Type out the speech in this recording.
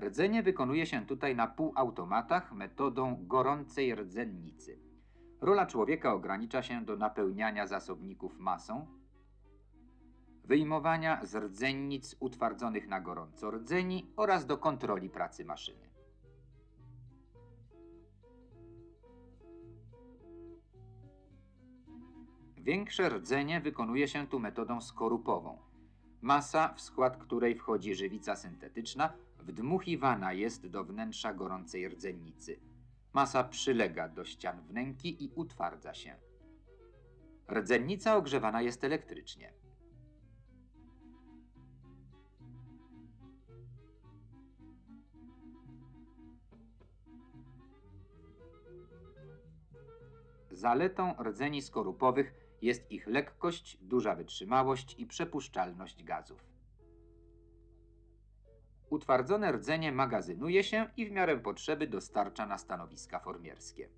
Rdzenie wykonuje się tutaj na półautomatach metodą gorącej rdzennicy. Rola człowieka ogranicza się do napełniania zasobników masą, wyjmowania z rdzennic utwardzonych na gorąco rdzeni oraz do kontroli pracy maszyny. Większe rdzenie wykonuje się tu metodą skorupową. Masa, w skład której wchodzi żywica syntetyczna, wdmuchiwana jest do wnętrza gorącej rdzennicy. Masa przylega do ścian wnęki i utwardza się. Rdzennica ogrzewana jest elektrycznie. Zaletą rdzeni skorupowych jest ich lekkość, duża wytrzymałość i przepuszczalność gazów. Utwardzone rdzenie magazynuje się i w miarę potrzeby dostarcza na stanowiska formierskie.